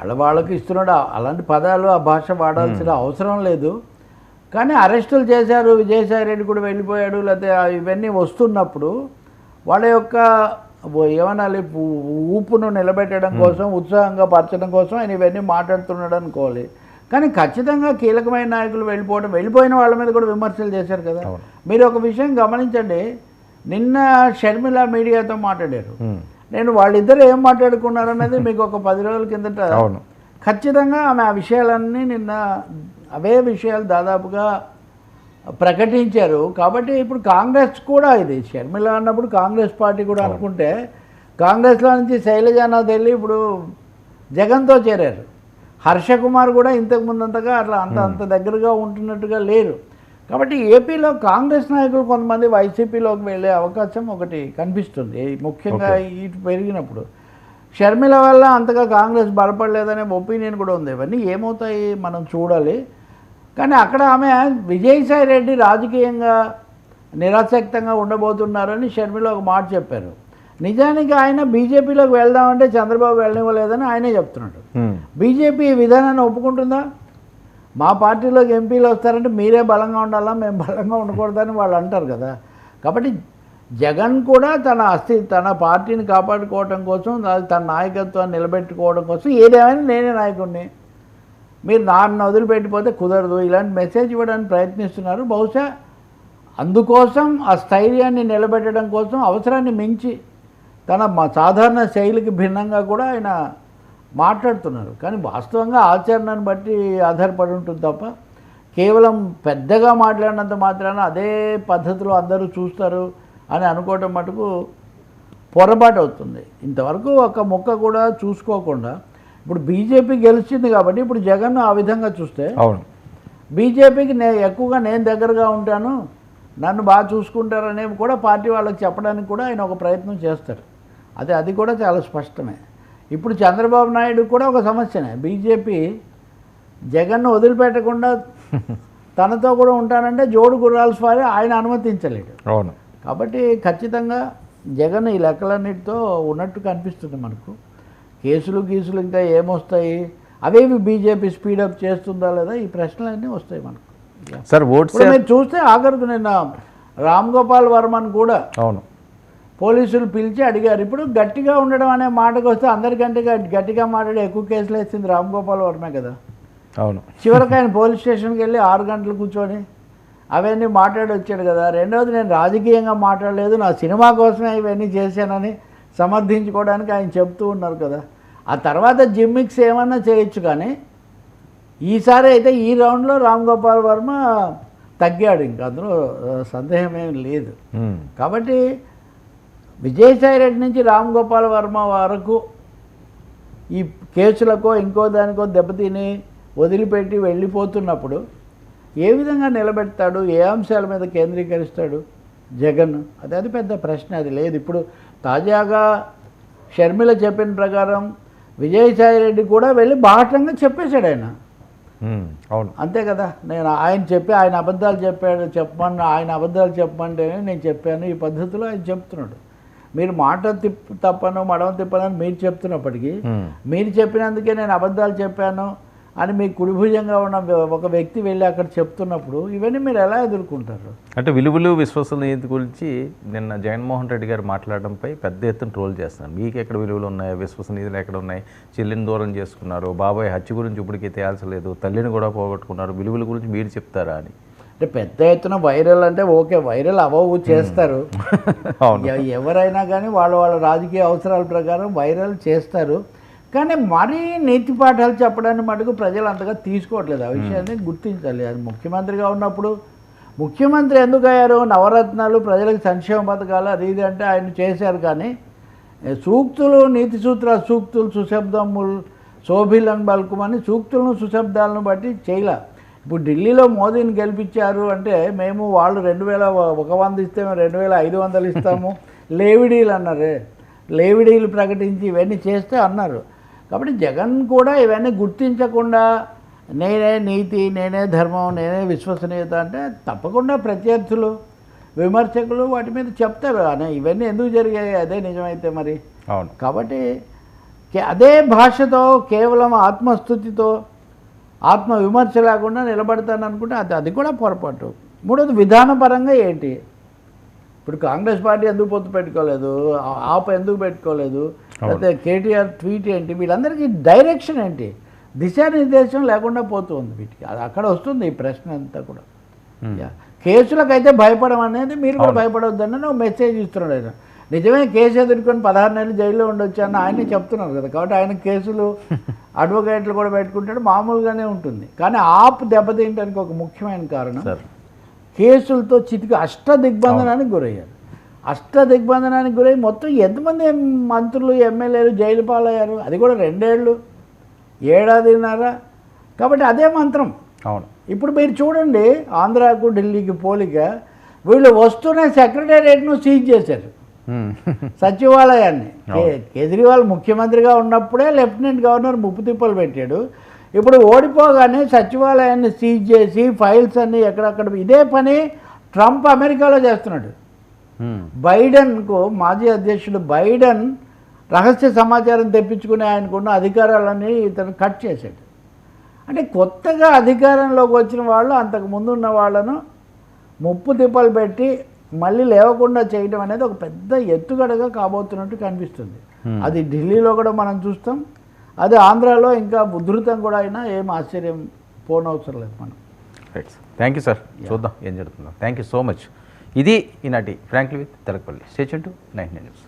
వాళ్ళ వాళ్ళకి ఇస్తున్నాడు. అలాంటి పదాలు ఆ భాష వాడాల్సిన అవసరం లేదు. కానీ అరెస్టులు చేశారు విజయసాయి రెడ్డి కూడా వెళ్ళిపోయాడు లేకపోతే ఇవన్నీ వస్తున్నప్పుడు వాళ్ళ యొక్క ఏమనాలి ఊపును నిలబెట్టడం కోసం ఉత్సాహంగా పరచడం కోసం ఆయన ఇవన్నీ మాట్లాడుతున్నాడు అనుకోవాలి. కానీ ఖచ్చితంగా కీలకమైన నాయకులు వెళ్ళిపోవడం వెళ్ళిపోయిన వాళ్ళ మీద కూడా విమర్శలు చేశారు కదా. మీరు ఒక విషయం గమనించండి. నిన్న షర్మిల మీడియాతో మాట్లాడారు. నేను వాళ్ళిద్దరు ఏం మాట్లాడుకున్నారు అనేది మీకు ఒక పది రోజుల కిందట అవును. ఖచ్చితంగా ఆమె ఆ విషయాలన్నీ నిన్న అవే విషయాలు దాదాపుగా ప్రకటించారు. కాబట్టి ఇప్పుడు కాంగ్రెస్ కూడా ఇది షర్మిల అన్నప్పుడు కాంగ్రెస్ పార్టీ కూడా అనుకుంటే కాంగ్రెస్లో నుంచి శైలజానాథ్ వెళ్ళి ఇప్పుడు జగన్తో చేరారు. హర్ష కుమార్ కూడా ఇంతకు ముందంతగా అట్లా అంత అంత దగ్గరగా ఉంటున్నట్టుగా లేరు. కాబట్టి ఏపీలో కాంగ్రెస్ నాయకులు కొంతమంది వైసీపీలోకి వెళ్ళే అవకాశం ఒకటి కనిపిస్తుంది. ముఖ్యంగా ఇటు పెరిగినప్పుడు. షర్మిల వల్ల అంతగా కాంగ్రెస్ బలపడలేదనే ఒపీనియన్ కూడా ఉంది. ఇవన్నీ ఏమవుతాయి మనం చూడాలి. కానీ అక్కడ ఆమె విజయసాయి రెడ్డి రాజకీయంగా నిరాసక్తంగా ఉండబోతున్నారని షర్మిల ఒక మాట చెప్పారు. నిజానికి ఆయన బీజేపీలోకి వెళ్దామంటే చంద్రబాబు వెళ్ళనివ్వలేదని ఆయనే చెప్తున్నాడు. బీజేపీ విధానాన్ని ఒప్పుకుంటుందా? మా పార్టీలోకి ఎంపీలు వస్తారంటే మీరే బలంగా ఉండాలా? మేము బలంగా ఉండకూడదని వాళ్ళు అంటారు కదా. కాబట్టి జగన్ కూడా తన అస్థి తన పార్టీని కాపాడుకోవడం కోసం తన నాయకత్వాన్ని నిలబెట్టుకోవడం కోసం ఏదేమైనా నేనే నాయకుడిని. మీరు నాన్న వదిలిపెట్టిపోతే కుదరదు. ఇలాంటి మెసేజ్ ఇవ్వడానికి ప్రయత్నిస్తున్నారు. బహుశా అందుకోసం ఆ స్థైర్యాన్ని నిలబెట్టడం కోసం అవసరాన్ని మించి తన సాధారణ శైలికి భిన్నంగా కూడా ఆయన మాట్లాడుతున్నారు. కానీ వాస్తవంగా ఆచరణను బట్టి ఆధారపడి ఉంటుంది తప్ప కేవలం పెద్దగా మాట్లాడినంత మాత్రాన అదే పద్ధతిలో అందరూ చూస్తారు అని అనుకోవటం మటుకు పొరపాటు అవుతుంది. ఇంతవరకు ఒక ముక్క కూడా చూసుకోకుండా ఇప్పుడు బీజేపీ గెలిచింది కాబట్టి ఇప్పుడు జగన్ ఆ విధంగా చూస్తే అవును. బీజేపీకి నే ఎక్కువగా నేను దగ్గరగా ఉంటాను నన్ను బాగా చూసుకుంటారనేవి కూడా పార్టీ వాళ్ళకి చెప్పడానికి కూడా ఆయన ఒక ప్రయత్నం చేస్తారు. అదే అది కూడా చాలా స్పష్టమే. ఇప్పుడు చంద్రబాబు నాయుడు కూడా ఒక సమస్యనే. బీజేపీ జగన్ను వదిలిపెట్టకుండా తనతో కూడా ఉంటానంటే జోడు గుర్రాల స్వారి ఆయన అనుమతించలేడు. అవును. కాబట్టి ఖచ్చితంగా జగన్ ఈ లెక్కలన్నిటితో ఉన్నట్టు కనిపిస్తుంది మనకు. కేసులు గీసులు ఇంకా ఏమొస్తాయి? అవేవి బీజేపీ స్పీడప్ చేస్తుందా లేదా? ఈ ప్రశ్నలన్నీ వస్తాయి మనకు. సార్ ఓట్స్ మీరు చూస్తే ఆఖరికి నిన్న రామ్ గోపాల్ వర్మన్ కూడా అవును. పోలీసులు పిలిచి అడిగారు. ఇప్పుడు గట్టిగా ఉండడం అనే మాటకు వస్తే అందరికంటే గట్- గట్టిగా మాట్లాడి ఎక్కువ కేసులు వేసింది రామ్ గోపాల్ వర్మే కదా. అవును. చివరికి ఆయన పోలీస్ స్టేషన్కి వెళ్ళి ఆరు గంటలు కూర్చొని అవన్నీ మాట్లాడి వచ్చాడు కదా. రెండవది నేను రాజకీయంగా మాట్లాడలేదు. నా సినిమా కోసమే ఇవన్నీ చేశానని సమర్థించుకోవడానికి ఆయన చెప్తూ ఉన్నారు కదా. ఆ తర్వాత జిమ్మిక్స్ ఏమన్నా చేయొచ్చు కానీ ఈసారి అయితే ఈ రౌండ్లో రామ్ గోపాల్ వర్మ తగ్గాడు. ఇంకా అందులో సందేహం ఏం లేదు. కాబట్టి విజయసాయి రెడ్డి నుంచి రామ్ గోపాల్ వర్మ వరకు ఈ కేసులకో ఇంకో దానికో దెబ్బతిని వదిలిపెట్టి వెళ్ళిపోతున్నప్పుడు ఏ విధంగా నిలబెడతాడు? ఏ అంశాల మీద కేంద్రీకరిస్తాడు? జగన్. అది అది పెద్ద ప్రశ్న అది లేదు. ఇప్పుడు తాజాగా షర్మిల చెప్పిన ప్రకారం విజయసాయి రెడ్డి కూడా వెళ్ళి బాహటంగా చెప్పేశాడు ఆయన. అవును. అంతే కదా. నేను ఆయన చెప్పి ఆయన అబద్ధాలు చెప్పాడు చెప్పమని ఆయన అబద్ధాలు చెప్పమంటేనే నేను చెప్పాను. ఈ పద్ధతిలో ఆయన చెప్తున్నాడు. మీరు మాట తిప్పు తప్పను మడవ తిప్పను అని మీరు చెప్తున్నప్పటికీ మీరు చెప్పినందుకే నేను అబద్ధాలు చెప్పాను అని మీ కుడిభుజంగా ఉన్న ఒక వ్యక్తి వెళ్ళి అక్కడ చెప్తున్నప్పుడు ఇవన్నీ మీరు ఎలా ఎదుర్కొంటారు? అంటే విలువలు విశ్వసనీయత గురించి నిన్న జగన్మోహన్ రెడ్డి గారు మాట్లాడడంపై పెద్ద ఎత్తున ట్రోల్ చేస్తున్నారు. మీకు ఎక్కడ విలువలు ఉన్నాయి విశ్వసనీయతలు ఎక్కడ ఉన్నాయి చెల్లిని దూరం చేసుకున్నారు బాబాయ్ హత్య గురించి ఇప్పటికీ తేల్చలేదు తల్లిని కూడా పోగొట్టుకున్నారు విలువల గురించి మీరు చెప్తారా అని. అంటే పెద్ద ఎత్తున వైరల్ అంటే ఓకే వైరల్ అవ్వవు చేస్తారు. ఎవరైనా కానీ వాళ్ళ వాళ్ళ రాజకీయ అవసరాల ప్రకారం వైరల్ చేస్తారు. కానీ మరీ నీతి పాఠాలు చెప్పడానికి మటుకు ప్రజలు అంతగా తీసుకోవట్లేదు. ఆ విషయాన్ని గుర్తించాలి. అది ముఖ్యమంత్రిగా ఉన్నప్పుడు ముఖ్యమంత్రి ఎందుకు అయ్యారు? నవరత్నాలు ప్రజలకు సంక్షేమ పథకాలు అది ఇది అంటే ఆయన చేశారు కానీ సూక్తులు నీతి సూత్ర సూక్తులు సుశబ్దములు శోభిలను బల్కుమని సూక్తులను సుశబ్దాలను బట్టి చేయలే. ఇప్పుడు ఢిల్లీలో మోదీని గెలిపించారు అంటే మేము వాళ్ళు రెండు వేల ఒక వంద ఇస్తే మేము రెండు వేల ఐదు వందలు ఇస్తాము. లేవిడీలు అన్నారే. లేవిడీలు ప్రకటించి ఇవన్నీ చేస్తే అన్నారు. కాబట్టి జగన్ కూడా ఇవన్నీ గుర్తించకుండా నేనే నీతి నేనే ధర్మం నేనే విశ్వసనీయత అంటే తప్పకుండా ప్రత్యర్థులు విమర్శకులు వాటి మీద చెప్తారు. అనే ఇవన్నీ ఎందుకు జరిగాయి? అదే నిజమైతే మరి. అవును. కాబట్టి అదే భాషతో కేవలం ఆత్మస్థుతితో ఆత్మ విమర్శ లేకుండా నిలబడతాను అనుకుంటే అది అది కూడా పొరపాటు. మూడోది విధానపరంగా ఏంటి? ఇప్పుడు కాంగ్రెస్ పార్టీ ఎందుకు పొత్తు పెట్టుకోలేదు? ఆప్ ఎందుకు పెట్టుకోలేదు? లేకపోతే కేటీఆర్ ట్వీట్ ఏంటి? వీళ్ళందరికీ డైరెక్షన్ ఏంటి? దిశానిర్దేశం లేకుండా పోతుంది వీటికి. అది అక్కడ వస్తుంది ఈ ప్రశ్న అంతా కూడా. కేసులకైతే భయపడం అనేది మీరు కూడా భయపడవద్దని మెసేజ్ ఇస్తున్నాడు ఆయన. నిజమే కేసు ఎదుర్కొని పదహారు నెలలు జైల్లో ఉండొచ్చు అని ఆయనే చెప్తున్నారు కదా. కాబట్టి ఆయన కేసులు అడ్వకేట్లు కూడా పెట్టుకుంటాడు మామూలుగానే ఉంటుంది. కానీ ఆప్ దెబ్బతింటానికి ఒక ముఖ్యమైన కారణం కేసులతో చితికి అష్ట దిగ్బంధనానికి గురయ్యారు. అష్ట దిగ్బంధనానికి గురై మొత్తం ఎంతమంది మంత్రులు ఎమ్మెల్యేలు జైలు పాలయ్యారు? అది కూడా రెండేళ్ళు. ఏడాదిన్నర. కాబట్టి అదే మంత్రం. అవును. ఇప్పుడు మీరు చూడండి ఆంధ్రాకు ఢిల్లీకి పోలిక వీళ్ళు వస్తున్న సెక్రటేరియట్ను సీజ్ చేశారు. సచివాలయాన్ని. కే- కేజ్రీవాల్ ముఖ్యమంత్రిగా ఉన్నప్పుడే లెఫ్టినెంట్ గవర్నర్ ముప్పు తిప్పలు పెట్టాడు. ఇప్పుడు ఓడిపోగానే సచివాలయాన్ని సీజ్ చేసి ఫైల్స్ అన్నీ ఎక్కడక్కడ ఇదే పని ట్రంప్ అమెరికాలో చేస్తున్నాడు. మ్మ్. బైడెన్కు మాజీ అధ్యక్షుడు బైడెన్ రహస్య సమాచారం తెప్పించుకునే ఆయనకున్న అధికారాలన్నీ ఇతను కట్ చేశాడు. అంటే కొత్తగా అధికారంలోకి వచ్చిన వాళ్ళు అంతకు ముందు ఉన్న వాళ్ళను ముప్పు తిప్పలు పెట్టి మళ్ళీ లేవకుండా చేయడం అనేది ఒక పెద్ద ఎత్తుగడగా కాబోతున్నట్టు కనిపిస్తుంది. Hmm. అది ఢిల్లీలో కూడా మనం చూస్తాం. అది ఆంధ్రాలో ఇంకా ఉధృతం కూడా అయినా ఏం ఆశ్చర్యం పోనవసరం లేదు మనం right sir thank you sir చూద్దాం ఏం జరుగుతుందో. థ్యాంక్ యూ సో మచ్ ఇది ఈనాటి frankly with Telakapalli station to nine news